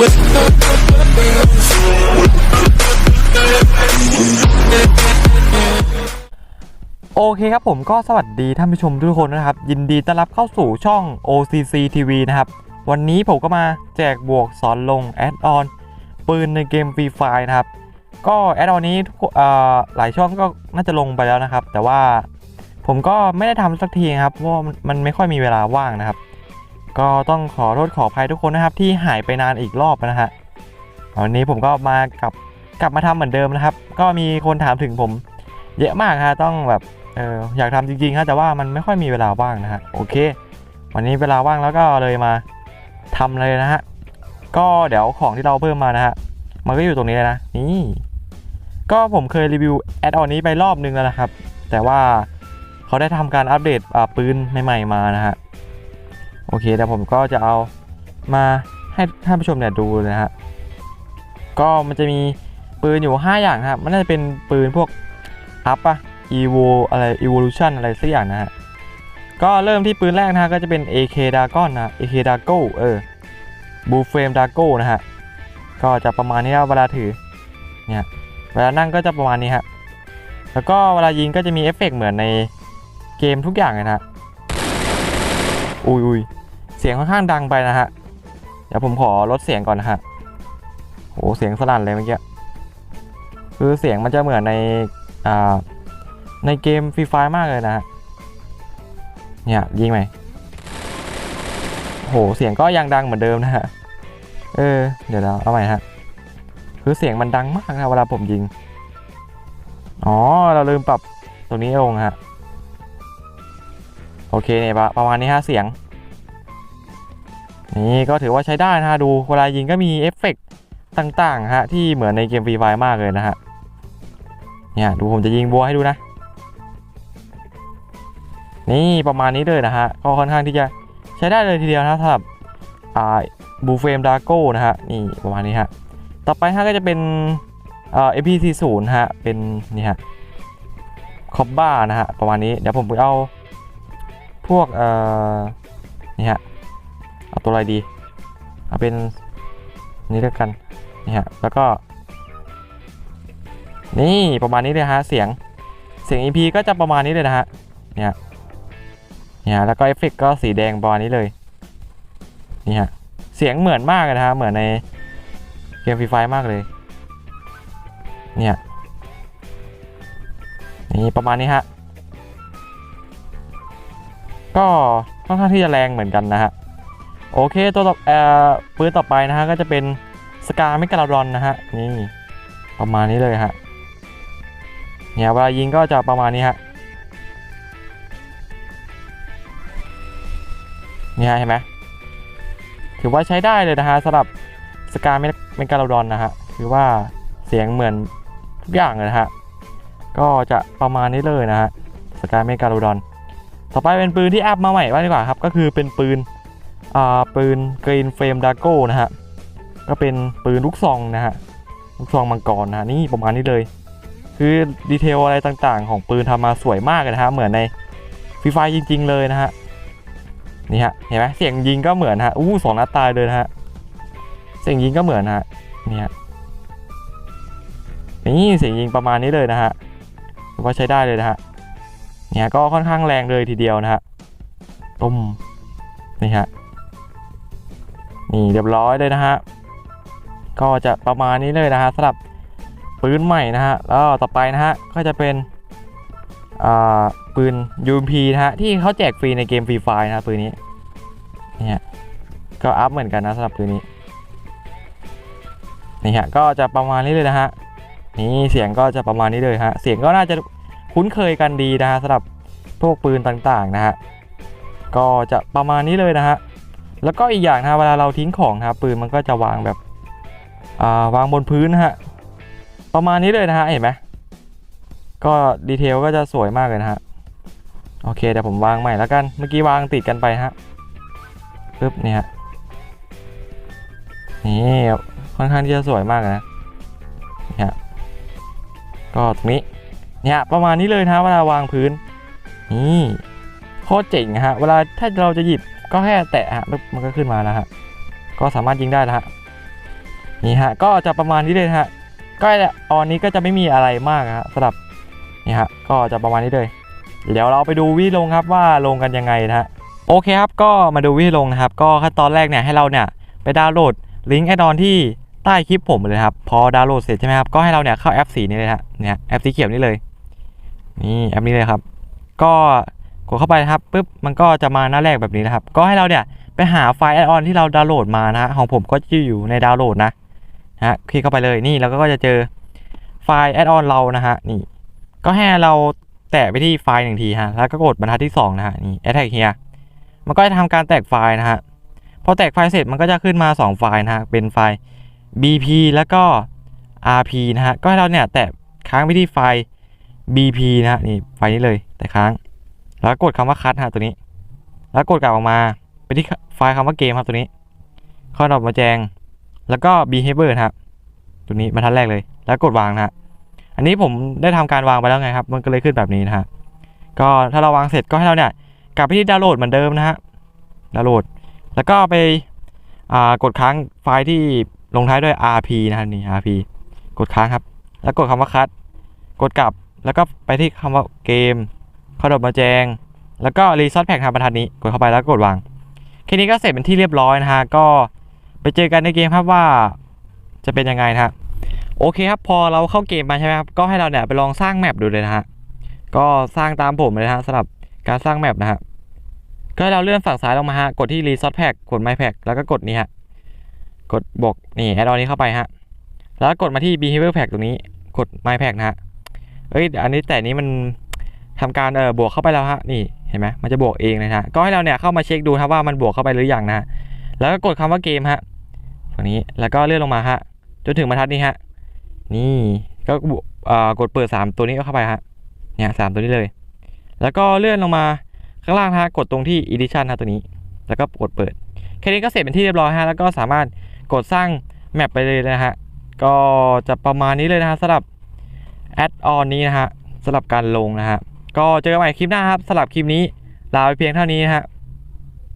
โอเคครับผมก็สวัสดีท่านผู้ชมทุกคนนะครับ ยินดีต้อนรับเข้าสู่ช่อง OCC TV นะครับ วันนี้ผมก็มาแจกบวกสอนลงแอดออนปืนในเกม Free Fire นะครับ ก็แอดออนนี้หลายช่องก็น่าจะลงไปแล้วนะครับ แต่ว่าผมก็ไม่ได้ทำสักทีครับเพราะมันไม่ค่อยมีเวลาว่างนะครับ ก็ต้องขอโทษขออภัยทุกคนนะครับ ที่หายไปนานอีกรอบนะฮะวันนี้ผมก็มากลับกลับมาทำเหมือนเดิมนะครับ ก็มีคนถามถึงผม เยอะมากฮะต้องแบบเอออยากทำจริงๆครับแต่ว่ามันไม่ค่อยมีเวลาว่างนะฮะโอเค วันนี้เวลาว่างแล้วก็เลยมาทำเลยนะฮะก็เดี๋ยวของที่เราเพิ่มมานะฮะมันก็อยู่ตรงนี้เลยนะนี่ก็ผมเคยรีวิวแอดออนนี้ไปรอบนึงแล้วนะครับ แต่ว่าเขาได้ทำการอัปเดตปืนใหม่ ๆมานะฮะ โอเคแต่ผมก็จะเอามาให้ท่านผู้ชมเนี่ยดูนะฮะก็มันจะมีปืนอยู่ 5 อย่างครับ มันน่าจะเป็นปืนพวกอัพอะ evo อะไร evolution อะไรสักอย่างนะฮะ ก็เริ่มที่ปืนแรกนะฮะ ก็จะเป็น AK Dragon นะ AK Drago เออ Blue Flame Drago นะฮะ ก็จะประมาณนี้ครับเวลาถือเนี่ยเวลานั่งก็จะประมาณนี้ฮะ แล้วก็เวลายิงก็จะมีเอฟเฟกต์เหมือนในเกมทุกอย่างเลยนะฮะอุยอุย เสียงค่อนข้างดังไปนะฮะ เดี๋ยวผมขอลดเสียงก่อนนะฮะโหเสียงสนั่นเลยเมื่อกี้ คือเสียงมันจะเหมือนในอ่าในเกมฟรีไฟมากเลยนะฮะ เนี่ยยิงไหมโหเสียงก็ยังดังเหมือนเดิมนะฮะ เออ เดี๋ยวเราเอาใหม่ฮะ คือเสียงมันดังมากนะเวลาผมยิง อ๋อ เราลืมปรับตรงนี้ลงฮะ โอเคเนี่ยปะประมาณนี้ฮะเสียง นี่ก็ถือว่าใช้ได้นะฮะดูเวลายิงก็มีเอฟเฟกต์ต่างๆฮะที่เหมือนในเกมฟรีไฟมากเลยนะฮะเนี่ยดูผมจะยิงบัวให้ดูนะ นี่ประมาณนี้เลยนะฮะก็ค่อนข้างที่จะใช้ได้เลยทีเดียวนะสำหรับอ่าบูเฟมดาโก้นะฮะนี่ประมาณนี้ฮะต่อไปฮะก็จะเป็นเอ่า MP40 ฮะเป็นนี่ฮะคอบบ้านะฮะประมาณนี้เดี๋ยวผมไปเอาพวกเอ่อนี่ฮะ เอาตัวอะไรดี เอาเป็นนี่แล้วกันนี่ฮะแล้วก็ นี่ประมาณนี้เลยฮะเสียงเสียง EP ก็จะประมาณนี้เลยนะฮะเนี่ยเนี่ยแล้วก็เอฟเฟกต์ก็สีแดงประมาณนี้เลยนี่ฮะเสียงเหมือนมากเลยนะฮะเหมือนในเกมฟรีไฟมากเลยเนี่ยนี่ประมาณนี้ฮะก็ค่อนข้างที่จะแรงเหมือนกันนะฮะ โอเคตัวต่อเอ่อปืนต่อไปนะฮะก็จะเป็นสกาเมกาลาดอนนะฮะนี่ประมาณนี้เลยฮะเนี่ยเวลายิงก็จะประมาณนี้ฮะเนี่ยเห็นไหมถือว่าใช้ได้เลยนะฮะสำหรับสกาเมกาลาดอนนะฮะถือว่าเสียงเหมือนทุกอย่างเลยนะฮะก็จะประมาณนี้เลยนะฮะสกาเมกาลาดอนต่อไปเป็นปืนที่อัพมาใหม่บ้างดีกว่าครับ ก็คือเป็นปืน ปืนกรีนเฟรมดาโก้นะฮะก็เป็นปืนลูกซองนะฮะลูกซองมังกรนะฮะนี่ประมาณนี้เลย คือดีเทลอะไรต่างๆ ของปืนทำมาสวยมากเลยนะฮะเหมือนในฟรีไฟจริง ๆ เลยนะฮะนี่ฮะเห็นไหมเสียงยิงก็เหมือนฮะอู้สองนัดตายเลยนะฮะเสียงยิงก็เหมือนฮะนี่ฮะนี่เสียงยิงประมาณนี้เลยนะฮะถือว่าใช้ได้เลยนะฮะเนี่ยก็ค่อนข้างแรงเลยทีเดียวนะฮะต้มนี่ฮะ นี่เรียบร้อยเลยนะฮะก็จะประมาณนี้เลยนะฮะสำหรับปืนใหม่นะฮะแล้วต่อไปนะฮะก็จะเป็นปืน UMP นะฮะที่เขาแจกฟรีในเกมฟรีไฟนะฮะปืนนี้เนี่ยก็อัพเหมือนกันนะสำหรับปืนนี้นี่ฮะก็จะประมาณนี้เลยนะฮะนี่เสียงก็จะประมาณนี้เลยฮะเสียงก็น่าจะคุ้นเคยกันดีนะฮะสำหรับพวกปืนต่างๆนะฮะก็จะประมาณนี้เลยนะฮะ แล้วก็อีกอย่างนะเวลาเราทิ้งของนะปืนมันก็จะวางแบบาวางบนพื้นนะฮะประมาณนี้เลยนะฮะเห็นไหมก็ดีเทลก็จะสวยมากเลยนะฮะโอเคเดี๋ยวผมวางใหม่แล้วกันเมื่อกี้วางติดกันไปฮะปึ๊บนี่ฮะนี่ค่อนข้างที่จะสวยมากนะนี่ฮะก็ตรงนี้เนี่ยประมาณนี้เลยนะเวลาวางพื้นนี่โคตรเจ๋งฮะเวลาถ้าเราจะหยิบ ก็แค่แตะฮะปึ๊บมันก็ขึ้นมาแล้วฮะก็สามารถยิงได้แล้วฮะนี่ฮะก็จะประมาณนี้เลยฮะก็ออนนี้ก็จะไม่มีอะไรมากฮะสำหรับนี่ฮะก็จะประมาณนี้เลย เดี๋ยวเราไปดูวิธีลงครับว่าลงกันยังไงนะฮะโอเคครับก็มาดูวิธีลงนะครับก็ขั้นตอนแรกเนี่ยให้เราเนี่ยไปดาวน์โหลดลิงก์แอดออนที่ใต้คลิปผมเลยครับพอดาวน์โหลดเสร็จใช่ไหมครับก็ให้เราเนี่ยเข้าแอปสีนี้เลยฮะเนี่ยแอปสีเขียวนี่เลย นี่แอปนี้เลยครับ ก็ กดเข้าไปนะครับปุ๊บมันก็จะมาหน้าแรกแบบนี้นะครับ ก็ให้เราเนี่ยไปหาไฟล์แอดออนที่เราดาวน์โหลดมานะฮะของผมก็จะอยู่ในดาวน์โหลดนะฮะคลิกเข้าไปเลยนี่แล้วก็จะเจอไฟล์แอดออนเรานะฮะนี่ก็ให้เราแตะไปที่ไฟล์หนึ่งทีฮะแล้วก็กดบรรทัดที่2นะฮะนี่ attack here มันก็จะทำการแตกไฟล์นะฮะพอแตกไฟล์เสร็จมันก็จะขึ้นมา 2 ไฟล์นะฮะเป็นไฟล์ bp แล้วก็ rp นะฮะก็ให้เราเนี่ยแตะค้างไปที่ไฟล์ bp นะฮะนี่ไฟล์นี้เลย แต่ค้าง แล้วกดคำว่าคั t ฮะตัวนี้ แล้วกดกลับออกมาไปที่ไฟล์คำว่าเกมครับตัวนี้ข้อดอกมาแจง แล้วก็ behavior นะฮะตัวนี้บรรทัดแรกเลย แล้วกดวางนะฮะอันนี้ผมได้ทำการวางไปแล้วไงครับ มันก็เลยขึ้นแบบนี้นะฮะก็ถ้าเราวางเสร็จก็ให้เราเนี่ยกลับไปที่ดาวน์โหลดเหมือนเดิมนะฮะดาวน์โหลด แล้วก็ไปกดค้างไฟล์ที่ลงท้ายด้วย rp นะฮะนี่ rp กดค้างครับ แล้วกดคำว่าคัดกดกลับแล้วก็ไปที่คำว่าเกม ข้าดอกมาแจง แล้วก็รีซอสแพ็กทางบรรทัดนี้กดเข้าไปแล้วกดวางแค่นี้ก็เสร็จเป็นที่เรียบร้อยนะฮะก็ไปเจอกันในเกมครับว่าจะเป็นยังไงนะฮะโอเคครับพอเราเข้าเกมมาใช่ไหมครับก็ให้เราเนี่ยไปลองสร้างแมปดูเลยนะฮะก็สร้างตามผมเลยนะฮะสำหรับการสร้างแมปนะฮะก็ให้เราเลื่อนฝั่งซ้ายลงมาฮะกดที่ Resource Pack กด My Pack แล้วก็กดนี่ฮะกดบวกนี่แอดออนนี้เข้าไปฮะแล้วกดมาที่ Behavior Pack ตรงนี้กด My Pack นะฮะเอ้ยอันนี้แต่นี้มัน ทำการเออบวกเข้าไปแล้วฮะนี่เห็นไหมมันจะบวกเองเลยนะฮะก็ให้เราเนี่ยเข้ามาเช็คดูครับว่ามันบวกเข้าไปหรือยังนะฮะแล้วก็กดคำว่าเกมฮะฝั่งนี้แล้วก็เลื่อนลงมาฮะจนถึงบรรทัดนี้ฮะนี่ก็บวกอ่อกดเปิด 3 ตัวนี้ก็เข้าไปฮะเนี่ยสามตัวนี้เลย แล้วก็เลื่อนลงมาข้างล่างนะฮะกดตรงที่ edition ฮะตัวนี้ แล้วก็กดเปิดแค่นี้ก็เสร็จเป็นที่เรียบร้อยฮะแล้วก็สามารถกดสร้างแมปไปเลยนะฮะก็จะประมาณนี้เลยนะฮะสำหรับแอดออนนี้นะฮะสำหรับการลงนะฮะ ก็เจอกันใหม่คลิปหน้าครับสำหรับคลิปนี้ลาไปเพียงเท่านี้นะฮะ